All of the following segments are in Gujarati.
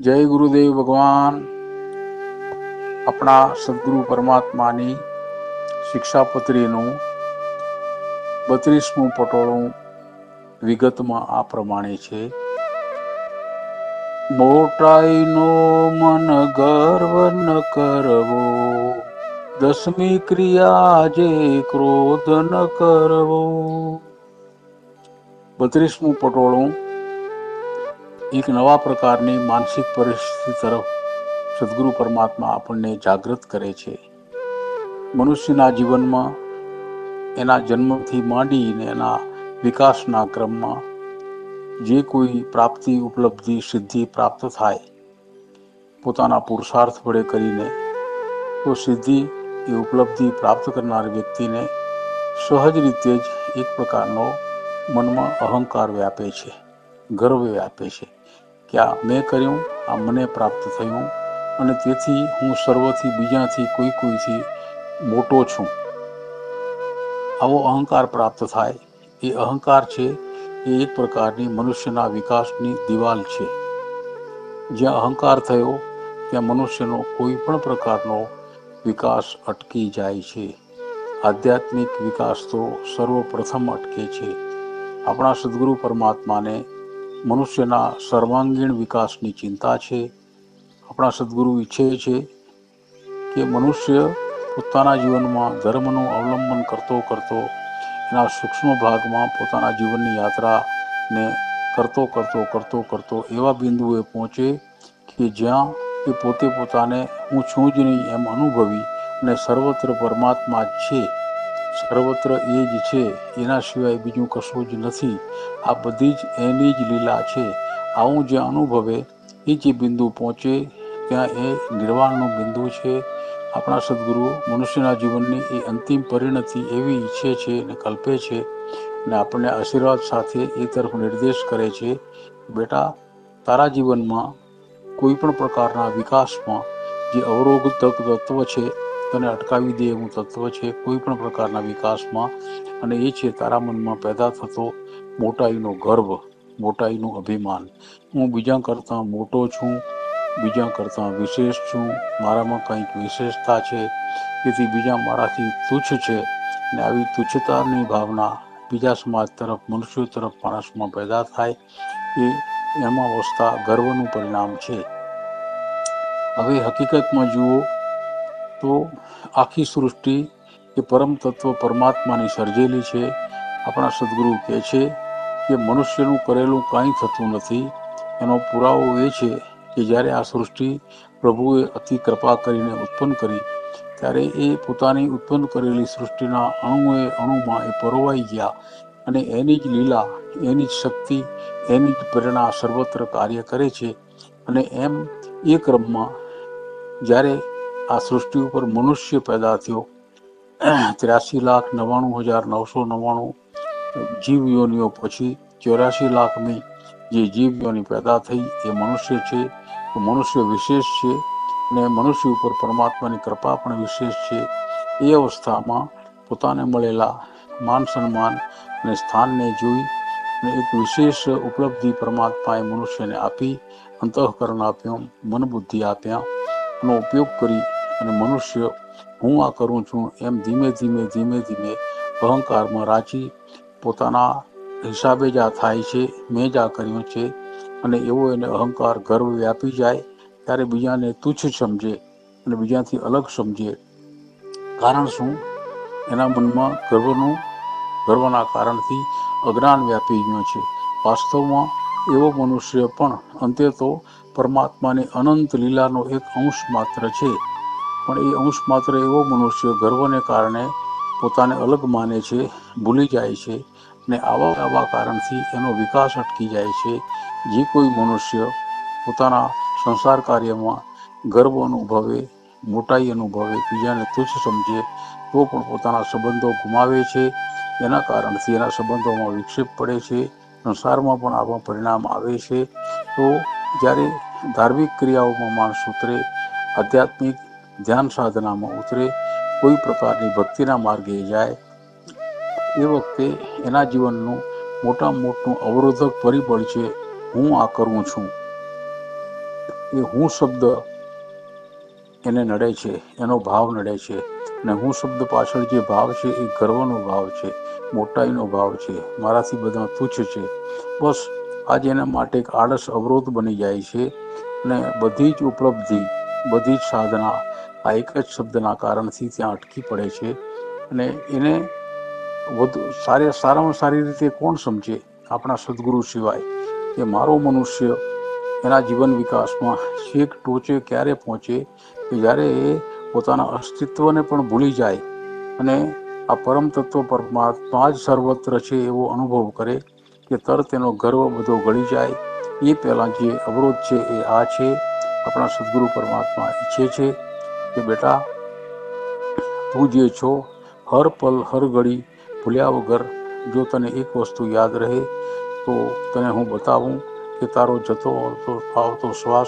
જય ગુરુદેવ ભગવાન. આપણા સદગુરુ પરમાત્માની શિક્ષાપત્રીનું બત્રીસમું પટોળું વિગતમાં આ પ્રમાણે છે. મોટાઈનો મન ગર્વ ન કરવો, દસમી ક્રિયા જે ક્રોધ ન કરવો. બત્રીસમું પટોળું એક નવા પ્રકારની માનસિક પરિસ્થિતિ તરફ સદગુરુ પરમાત્મા આપણને જાગૃત કરે છે. મનુષ્યના જીવનમાં એના જન્મથી માંડીને એના વિકાસના ક્રમમાં જે કોઈ પ્રાપ્તિ, ઉપલબ્ધિ, સિદ્ધિ પ્રાપ્ત થાય, પોતાના પુરુષાર્થ વડે કરીને, તો સિદ્ધિ એ ઉપલબ્ધિ પ્રાપ્ત કરનાર વ્યક્તિને સહજ રીતે જ એક પ્રકારનો મનમાં અહંકાર વ્યાપે છે, ગર્વ વ્યાપે છે. કે આ મેં કર્યું, આ મને પ્રાપ્ત થયું અને તેથી હું સર્વથી બીજાથી કોઈ કોઈથી મોટો છું. આવો અહંકાર પ્રાપ્ત થાય. એ અહંકાર છે, એ એક પ્રકારની મનુષ્યના વિકાસની દિવાલ છે. જ્યાં અહંકાર થયો, ત્યાં મનુષ્યનો કોઈ પણ પ્રકારનો વિકાસ અટકી જાય છે. આધ્યાત્મિક વિકાસ તો સર્વપ્રથમ અટકે છે. આપણા સદગુરુ પરમાત્માને મનુષ્યના સર્વાંગીણ વિકાસની ચિંતા છે. આપણા સદગુરુ ઈચ્છે છે કે મનુષ્ય પોતાના જીવનમાં ધર્મનું અવલંબન કરતો કરતો એના સૂક્ષ્મ ભાગમાં પોતાના જીવનની યાત્રાને કરતો કરતો કરતો કરતો એવા બિંદુએ પહોંચે કે જ્યાં એ પોતે પોતાને હું છું જ નહીં એમ અનુભવી અને સર્વત્ર પરમાત્મા છે. સર્વત્ર એ જ છે. એના સિવાય બીજું કશું જ નથી. આ બધી જ એની જ લીલા છે. આવું જે અનુભવે, એ જે બિંદુ પહોંચે, ત્યાં એ નિર્વાણનું બિંદુ છે. આપણા સદગુરુ મનુષ્યના જીવનની એ અંતિમ પરિણતિ એવી ઈચ્છે છે અને કલ્પે છે અને આપણને આશીર્વાદ સાથે એ તરફ નિર્દેશ કરે છે. બેટા, તારા જીવનમાં કોઈ પણ પ્રકારના વિકાસમાં જે અવરોધક તત્વ છે તને અટકાવી દે એવું તત્વ છે કોઈ પણ પ્રકારના વિકાસમાં. અને એ છે તારા મનમાં પેદા થતો મોટાઈનો ગર્વ, મોટાઈનું અભિમાન. હું બીજા કરતાં મોટો છું, બીજા કરતાં વિશેષ છું. મારામાં કંઈક વિશેષતા છે, તેથી બીજા મારાથી તુચ્છ છે. ને આવી તુચ્છતાની ભાવના બીજા સમાજ તરફ, મનુષ્યો તરફ, માણસમાં પેદા થાય એ એમાં વસતા ગર્વનું પરિણામ છે. હવે હકીકતમાં જુઓ તો આખી સૃષ્ટિ એ પરમ તત્વ પરમાત્માની સર્જેલી છે. આપણા સદગુરુ કહે છે કે મનુષ્યનું કરેલું કાંઈ થતું નથી. એનો પુરાવો એ છે કે જ્યારે આ સૃષ્ટિ પ્રભુએ અતિ કૃપા કરીને ઉત્પન્ન કરી, ત્યારે એ પોતાની ઉત્પન્ન કરેલી સૃષ્ટિના અણુએ અણુમાં એ પરોવાઈ ગયા અને એની જ લીલા, એની જ શક્તિ, એની જ પ્રેરણા સર્વત્ર કાર્ય કરે છે. અને એમ એ ક્રમમાં જ્યારે આ સૃષ્ટિ ઉપર મનુષ્ય પેદા થયો. ત્ર્યાસી લાખ નવ્વાણું હજાર નવસો નવ્વાણું જીવ યોનિઓ પછી ચોર્યાસી લાખની જે જીવ યોની પેદા થઈ એ મનુષ્ય છે. મનુષ્ય વિશેષ છે અને મનુષ્ય ઉપર પરમાત્માની કૃપા પણ વિશેષ છે. એ અવસ્થામાં પોતાને મળેલા માન સન્માન અને સ્થાનને જોઈ અને એક વિશેષ ઉપલબ્ધિ પરમાત્માએ મનુષ્યને આપી, અંતઃકરણ આપ્યો મન બુદ્ધિ આપ્યા, એનો ઉપયોગ કરી અને મનુષ્ય હું આ કરું છું એમ ધીમે ધીમે ધીમે ધીમે અહંકારમાં રાચી પોતાના હિસાબે જ આ થાય છે, મેં જ આ કર્યું છે અને એવો એને અહંકાર ગર્વ વ્યાપી જાય ત્યારે બીજાને તુચ્છ સમજે અને બીજાથી અલગ સમજે. કારણ શું? એના મનમાં ગર્વનું, ગર્વના કારણથી અજ્ઞાન વ્યાપી ગયું છે. વાસ્તવમાં એવો મનુષ્ય પણ અંતે તો પરમાત્માની અનંત લીલાનો એક અંશ માત્ર છે. પણ એ અંશ માત્ર એવો મનુષ્ય ગર્વને કારણે પોતાને અલગ માને છે, ભૂલી જાય છે ને આવા આવા કારણથી એનો વિકાસ અટકી જાય છે. જે કોઈ મનુષ્ય પોતાના સંસાર કાર્યમાં ગર્વ અનુભવે, મોટાઈ અનુભવે, બીજાને તુચ્છ સમજે, તો પણ પોતાના સંબંધો ગુમાવે છે. એના કારણથી એના સંબંધોમાં વિક્ષેપ પડે છે, સંસારમાં પણ આવા પરિણામ આવે છે. તો જ્યારે ધાર્મિક ક્રિયાઓમાં માણસ ઉતરે, આધ્યાત્મિક ધ્યાન સાધનામાં ઉતરે, કોઈ પ્રકારની ભક્તિના માર્ગે જાય, એ વખતે એના જીવનનું મોટામાં મોટું અવરોધક પરિબળ છે, હું આ કરું છું. એ હું શબ્દ એને નડે છે, એનો ભાવ નડે છે, અને હું શબ્દ પાછળ જે ભાવ છે, એ ગર્વનો ભાવ છે, મોટાઈનો ભાવ છે, મારાથી બધા તુચ્છ છે. બસ, આજે એના માટે એક આળસ અવરોધ બની જાય છે, અને બધી જ ઉપલબ્ધિ બધી જ સાધના આ એક જ શબ્દના કારણથી ત્યાં અટકી પડે છે અને એને વધુ સારી સારામાં સારી રીતે કોણ સમજે આપણા સદગુરુ સિવાય કે મારો મનુષ્ય એના જીવન વિકાસમાં છેક ટોચે ક્યારે પહોંચે કે જ્યારે એ પોતાના અસ્તિત્વને પણ ભૂલી જાય અને આ પરમ તત્વ પરમાત્મા જ સર્વત્ર છે એવો અનુભવ કરે કે તરત એનો ગર્વ બધો ગળી જાય એ પહેલાં જે અવરોધ છે એ આ છે આપણા સદગુરુ પરમાત્મા ઈચ્છે છે કે બેટા, તું જે છો, હર પલ, હર ઘડી, ભૂલ્યા વગર જો તને એક વસ્તુ યાદ રહે, તો તને હું બતાવું કે તારો જતો આવતો શ્વાસ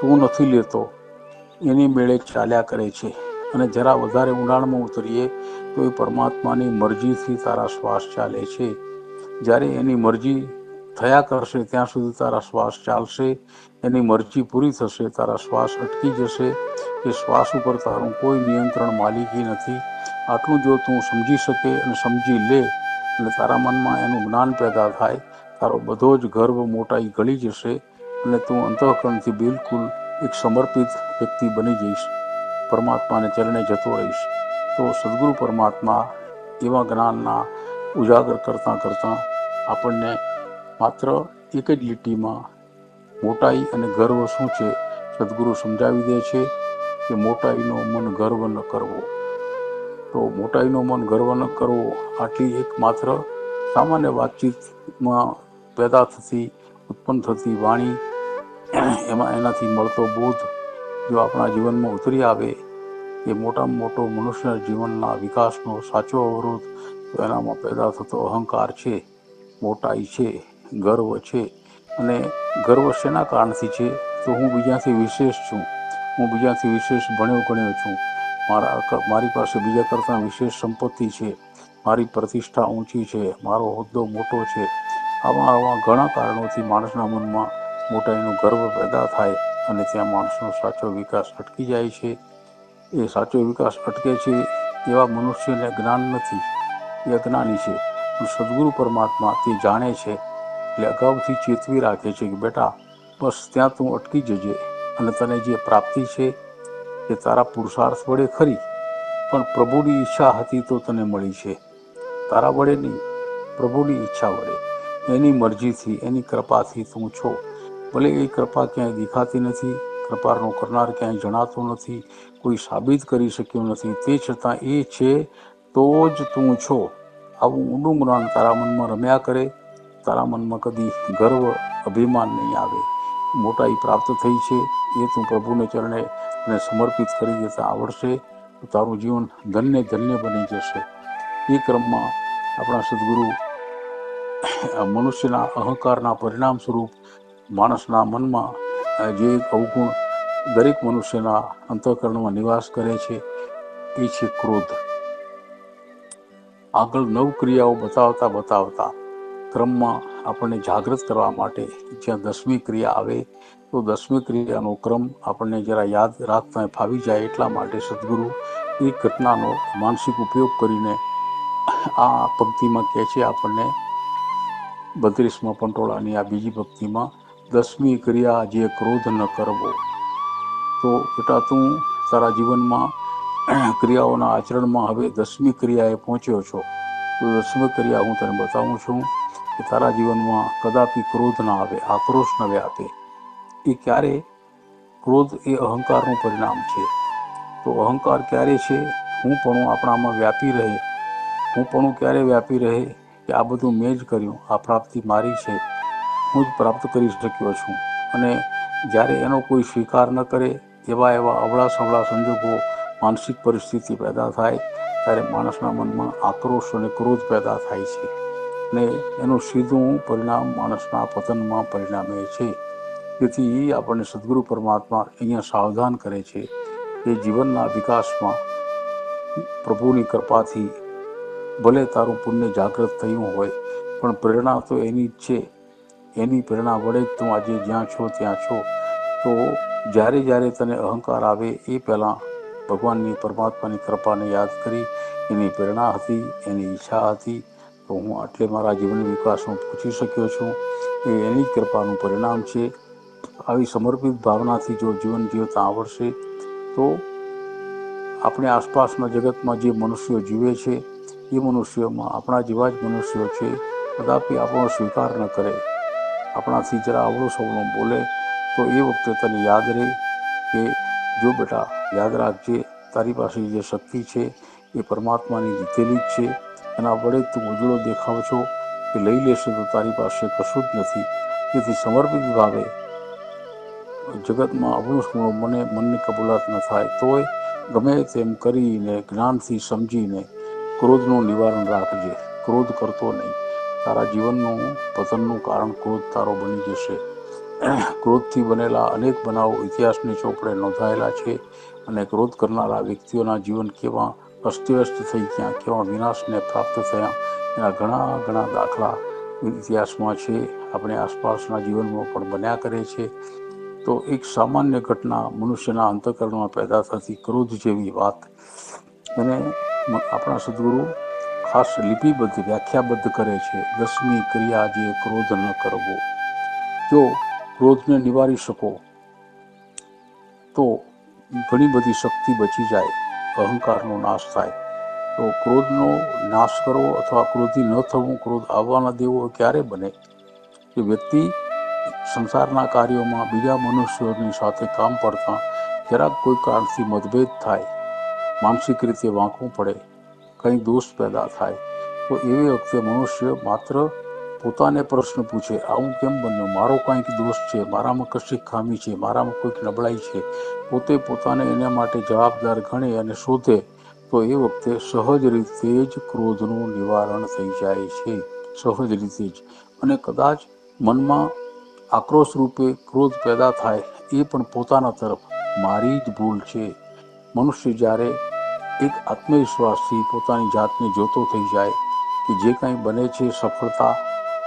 તું નથી લેતો. એની મેળે ચાલ્યા કરે છે. અને જરા વધારે ઊંડાણમાં ઉતરીએ, તો એ પરમાત્માની મરજીથી તારા શ્વાસ ચાલે છે. જ્યારે એની મરજી થયા કરશે, ત્યાં સુધી તારા શ્વાસ ચાલશે, એની મરજી પૂરી થશે, તારા શ્વાસ અટકી જશે, એ શ્વાસ ઉપર તારું કોઈ નિયંત્રણ માલિકી નથી. આટલું જો તું સમજી શકે અને સમજી લે અને તારા મનમાં એનું જ્ઞાન પેદા થાય, તારો બધો જ ગર્વ મોટાઈ ગળી જશે અને તું અંતઃકરણથી બિલકુલ એક સમર્પિત વ્યક્તિ બની જઈશ. પરમાત્માને ચરણે જતો રહીશ. તો સદગુરુ પરમાત્મા એવા જ્ઞાનના ઉજાગર કરતાં કરતાં આપણને માત્ર એક જ લીટીમાં મોટાઈ અને ગર્વ શું છે સદગુરુ સમજાવી દે છે કે મોટાઈનો મન ગર્વ ન કરવો. તો મોટાઈનો મન ગર્વ ન કરવો આટલી એક માત્ર સામાન્ય વાતચીતમાં પેદા થતી, ઉત્પન્ન થતી વાણી એમાં એનાથી મળતો બોધ જો આપણા જીવનમાં ઉતરી આવે એ મોટામાં મોટો મનુષ્ય જીવનના વિકાસનો સાચો અવરોધ એનામાં પેદા થતો અહંકાર છે, મોટાઈ છે. ગર્વ છે અને ગર્વ શેના કારણથી છે? તો હું બીજાથી વિશેષ છું. હું બીજાથી વિશેષ ભણ્યો ગણ્યો છું. મારા મારી પાસે બીજા કરતાં વિશેષ સંપત્તિ છે. મારી પ્રતિષ્ઠા ઊંચી છે. મારો હોદ્દો મોટો છે. આવા આવા ઘણા કારણોથી માણસના મનમાં મોટાઈનો ગર્વ પેદા થાય અને ત્યાં માણસનો સાચો વિકાસ અટકી જાય છે. એ સાચો વિકાસ અટકે છે એવા મનુષ્યને જ્ઞાન નથી. એ અજ્ઞાની છે. સદગુરુ પરમાત્મા તે જાણે છે. એટલે અગાઉથી ચેતવી રાખે છે કે બેટા, બસ ત્યાં તું અટકી જજે અને તને જે પ્રાપ્તિ છે એ તારા પુરુષાર્થ વડે ખરી, પણ પ્રભુની ઈચ્છા હતી તો તને મળી છે. તારા વડે નહીં, પ્રભુની ઈચ્છા વડે. એની મરજીથી, એની કૃપાથી તું છો. ભલે એ કૃપા ક્યાંય દેખાતી નથી, કૃપાનો કરનાર ક્યાંય જણાતો નથી, કોઈ સાબિત કરી શક્યું નથી, તે છતાં એ છે, તો જ તું છો. આવું ઊંડું જ્ઞાન તારા મનમાં રમ્યા કરે તારા મનમાં કદી ગર્વ, અભિમાન નહીં આવે. મોટાઈ પ્રાપ્ત થઈ છે. એ તું પ્રભુને ચરણે અને સમર્પિત કરી દેતા આવડશે. તો તારું જીવન ધન્ય ધન્ય બની જશે. એ ક્રમમાં આપણા સદગુરુ મનુષ્યના અહંકારના પરિણામ સ્વરૂપ માણસના મનમાં જે એક અવગુણ દરેક મનુષ્યના અંતઃકરણમાં નિવાસ કરે છે, એ છે ક્રોધ. આગળ નવ ક્રિયાઓ બતાવતા બતાવતા ક્રમમાં આપણને જાગૃત કરવા માટે જ્યાં દસમી ક્રિયા આવે, તો દસમી ક્રિયાનો ક્રમ આપણને જરા યાદ રાખતા ફાવી જાય એટલા માટે સદગુરુ એ ઘટનાનો માનસિક ઉપયોગ કરીને આ પંક્તિમાં કહે છે, આપણને બત્રીસમાં પંટોળાની આ બીજી પંક્તિમાં દસમી ક્રિયા જે ક્રોધ ન કરવો. તો બેટા તું તારા જીવનમાં ક્રિયાઓના આચરણમાં હવે દસમી ક્રિયાએ પહોંચ્યો છો. તો દસમી ક્રિયા હું તને બતાવું છું. કે તારા જીવનમાં કદાપી ક્રોધ ના આવે, આક્રોશ ન વ્યાપે. એ ક્યારે? ક્રોધ એ અહંકારનું પરિણામ છે. તો અહંકાર ક્યારે છે? હું પણ આપણામાં વ્યાપી રહે. હું પણ ક્યારે વ્યાપી રહે કે આ બધું મેં જ કર્યું, આ પ્રાપ્તિ મારી છે. હું જ પ્રાપ્ત કરી શક્યો છું. અને જ્યારે એનો કોઈ સ્વીકાર ન કરે, એવા એવા અવળા સવળા સંજોગો માનસિક પરિસ્થિતિ પેદા થાય, ત્યારે માણસના મનમાં આક્રોશ અને ક્રોધ પેદા થાય છે. અને એનું સીધું પરિણામ માણસના પતનમાં પરિણામે છે. તેથી એ આપણને સદગુરુ પરમાત્મા અહીંયા સાવધાન કરે છે કે જીવનના વિકાસમાં પ્રભુની કૃપાથી ભલે તારું પુણ્ય જાગૃત થયું હોય, પણ પ્રેરણા તો એની જ છે. એની પ્રેરણા વડે જ તું આજે જ્યાં છો ત્યાં છો. તો જ્યારે જ્યારે તને અહંકાર આવે એ પહેલાં ભગવાનની પરમાત્માની કૃપાને યાદ કરી. એની પ્રેરણા હતી, એની ઈચ્છા હતી તો હું આટલે મારા જીવન વિકાસમાં પહોંચી શક્યો છું. એ એની કૃપાનું પરિણામ છે. આવી સમર્પિત ભાવનાથી જો જીવન જીવતા આવડશે, તો આપણે આસપાસના જગતમાં જે મનુષ્યો જીવે છે, એ મનુષ્યોમાં આપણા જેવા જ મનુષ્યો છે. કદાપી આપણો સ્વીકાર ન કરે. આપણાથી જરા અવળો સવળો બોલે, તો એ વખતે તને યાદ રહે કે જો બેટા, યાદ રાખજે, તારી પાસે જે શક્તિ છે, એ પરમાત્માની જીતેલી જ છે. એના વડે તું ઉજળો દેખાવ છો કે લઈ લેશે તો તારી પાસે કશું જ નથી. તેથી સમર્પિત ભાવે. જગતમાં અવળું સવળું મને મનની કબૂલાત ન થાય. તોય ગમે તેમ કરીને જ્ઞાનથી સમજીને ક્રોધનું નિવારણ રાખજે. ક્રોધ કરતો નહીં. તારા જીવનનું, પતનનું કારણ ક્રોધ તારો બની જશે. ક્રોધથી બનેલા અનેક બનાવો ઇતિહાસની ચોપડે નોંધાયેલા છે અને ક્રોધ કરનારા વ્યક્તિઓના જીવન કેવા અસ્તવ્યસ્ત થઈ ગયા. કેવા વિનાશને પ્રાપ્ત થયા. એના ઘણા ઘણા દાખલા ઇતિહાસમાં છે. આપણે આસપાસના જીવનમાં પણ બન્યા કરે છે. તો એક સામાન્ય ઘટના મનુષ્યના અંતકરણમાં પેદા થતી ક્રોધ જેવી વાત. અને આપણા સદગુરુ ખાસ લિપિબદ્ધ, વ્યાખ્યાબદ્ધ કરે છે. દસમી ક્રિયા જે ક્રોધ ન કરવો. જો ક્રોધને નિવારી શકો, તો ઘણી બધી શક્તિ બચી જાય. અહંકારનો નાશ થાય. તો ક્રોધનો નાશ કરવો અથવા ક્રોધી ન થવું, ક્રોધ આવવા ન દેવો ક્યારે બને? કે વ્યક્તિ સંસારના કાર્યોમાં બીજા મનુષ્યોની સાથે કામ પડતા જરાક કોઈ કારણથી મતભેદ થાય. માનસિક રીતે વાંકવું પડે. કંઈ દોષ પેદા થાય. તો એવી વખતે મનુષ્ય માત્ર પોતાને પ્રશ્ન પૂછે, આવું કેમ બન્યું? મારો કંઈક દોષ છે, મારામાં કશીક ખામી છે, મારામાં કોઈક નબળાઈ છે. પોતે પોતાને એના માટે જવાબદાર ગણે અને શોધે, તો એ વખતે સહજ રીતે જ ક્રોધનું નિવારણ થઈ જાય છે. સહજ રીતે જ. અને કદાચ મનમાં આક્રોશ રૂપે ક્રોધ પેદા થાય, એ પણ પોતાના તરફ મારી જ ભૂલ છે. મનુષ્ય જ્યારે એક આત્મવિશ્વાસથી પોતાની જાતને જોતો થઈ જાય કે જે કાંઈ બને છે સફળતા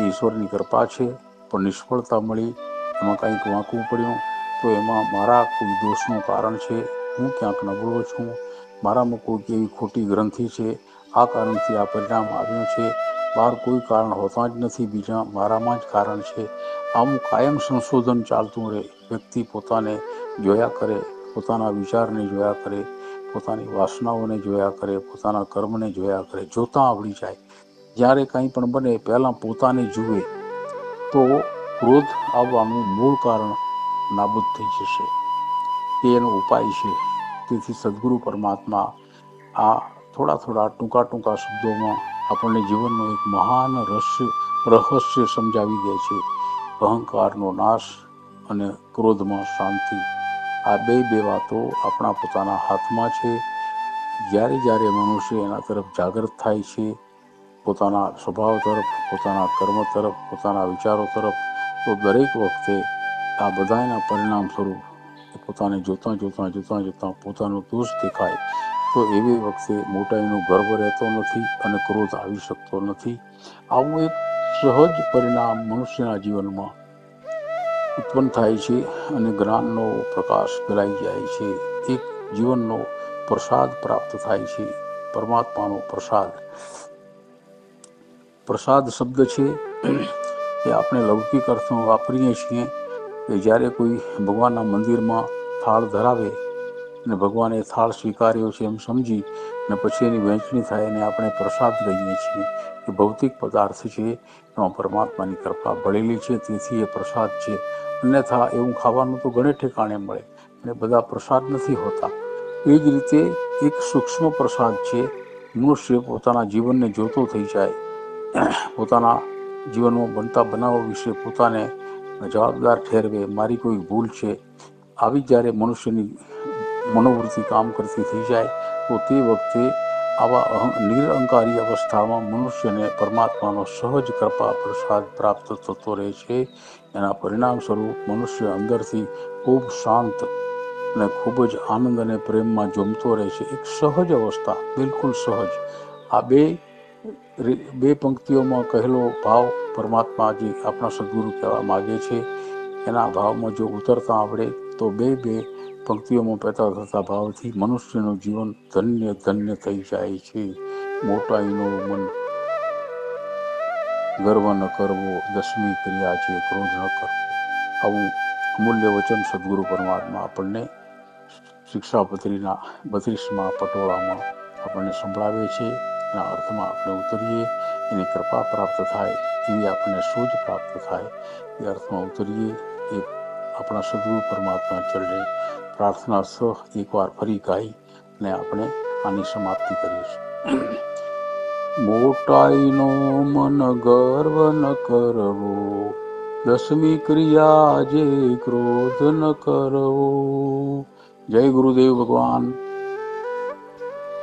એ ઈશ્વરની કૃપા છે, પણ નિષ્ફળતા મળી. એમાં કંઈક વાંકવું પડ્યું. તો એમાં મારા કોઈ દોષનું કારણ છે? હું ક્યાંક નબળો છું? મારામાં કોઈક એવી ખોટી ગ્રંથિ છે? આ કારણથી આ પરિણામ આવ્યું છે. બહાર કોઈ કારણ હોતા જ નથી, બીજા મારામાં જ કારણ છે. આમ કાયમ સંશોધન ચાલતું રહે. વ્યક્તિ પોતાને જોયા કરે, પોતાના વિચારને જોયા કરે, પોતાની વાસનાઓને જોયા કરે, પોતાના કર્મને જોયા કરે. જોતાં આવડી જાય. જ્યારે કંઈ પણ બને પહેલાં પોતાને જુએ, તો ક્રોધ આવવાનું મૂળ કારણ નાબૂદ થઈ જશે. તે એનો ઉપાય છે. તેથી સદગુરુ પરમાત્મા આ થોડા થોડા ટૂંકા ટૂંકા શબ્દોમાં આપણને જીવનનો એક મહાન રહસ્ય રહસ્ય સમજાવી દે છે. અહંકારનો નાશ અને ક્રોધમાં શાંતિ. આ બે બે વાતો આપણા પોતાના હાથમાં છે. જ્યારે જ્યારે મનુષ્ય એના તરફ જાગૃત થાય છે પોતાના સ્વભાવ તરફ, પોતાના કર્મ તરફ, પોતાના વિચારો તરફ, તો દરેક વખતે આ બધાના પરિણામ સ્વરૂપ પોતાને જોતાં જોતાં જોતાં જોતાં પોતાનો દોષ દેખાય. તો એવી વખતે મોટાઈનો ગર્વ રહેતો નથી અને ક્રોધ આવી શકતો નથી. આવું એક સહજ પરિણામ મનુષ્યના જીવનમાં ઉત્પન્ન થાય છે અને જ્ઞાનનો પ્રકાશ ફેલાઈ જાય છે. એક જીવનનો પ્રસાદ પ્રાપ્ત થાય છે. પરમાત્માનો પ્રસાદ. પ્રસાદ શબ્દ છે એ આપણે લૌકિક અર્થમાં વાપરીએ છીએ કે જ્યારે કોઈ ભગવાનના મંદિરમાં થાળ ધરાવે અને ભગવાને થાળ સ્વીકાર્યો છે એમ સમજી અને પછી એની વહેંચણી થાય અને આપણે પ્રસાદ કહીએ છીએ, એ ભૌતિક પદાર્થ છે, એમાં પરમાત્માની કૃપા ભળેલી છે, તેથી એ પ્રસાદ છે. અન્યથા એવું ખાવાનું તો ઘણે ઠેકાણે મળે અને બધા પ્રસાદ નથી હોતા. એ જ રીતે એક સૂક્ષ્મ પ્રસાદ છે, મનુષ્ય પોતાના જીવનને જોતો થઈ જાય. પોતાના જીવનમાં બનતા બનાવો વિશે પોતાને જવાબદાર ઠેરવે, મારી કોઈ ભૂલ છે. આવી જ્યારે મનુષ્યની મનોવૃત્તિ કામ કરતી થઈ જાય, તો તે વખતે આવા નિરહંકારી અવસ્થામાં મનુષ્યને પરમાત્માનો સહજ કૃપા, પ્રસાદ પ્રાપ્ત થતો રહે છે. એના પરિણામ સ્વરૂપ મનુષ્ય અંદરથી ખૂબ શાંત અને ખૂબ જ આનંદ અને પ્રેમમાં જમતો રહે છે. એક સહજ અવસ્થા, બિલકુલ સહજ. આ બે બે પંક્તિઓમાં કહેલો ભાવ પરમાત્મા જે આપણા સદગુરુ કહેવા માગે છે, એના ભાવમાં જો ઉતરતા આવડે, તો બે બે પંક્તિઓમાં પેદા થતા ભાવથી મનુષ્યનું જીવન ધન્ય ધન્ય થઈ જાય છે. મોટાઈનો મન ગર્વ ન કરવો, દસમી ક્રિયા છે, ક્રોધ ન કરવો. આવું અમૂલ્ય વચન સદગુરુ પરમાત્મા આપણને શિક્ષાપત્રીના બત્રીસમાં પટોળામાં આપણને સંભળાવે છે. એના અર્થમાં આપણે ઉતરીએ, એની કૃપા પ્રાપ્ત થાય, એવી આપણને સૂઝ પ્રાપ્ત થાય. એ અર્થમાં ઉતરીએ, એ આપણા સદગુરુ પરમાત્મા ચરણે પ્રાર્થના સહ એકવાર ફરી ગાઈ અને આપણે આની સમાપ્તિ કરીશું મોટાઈનો મન ગર્વ ન કરવો, દસમી ક્રિયા જે ક્રોધ ન કરવો. જય ગુરુદેવ ભગવાન.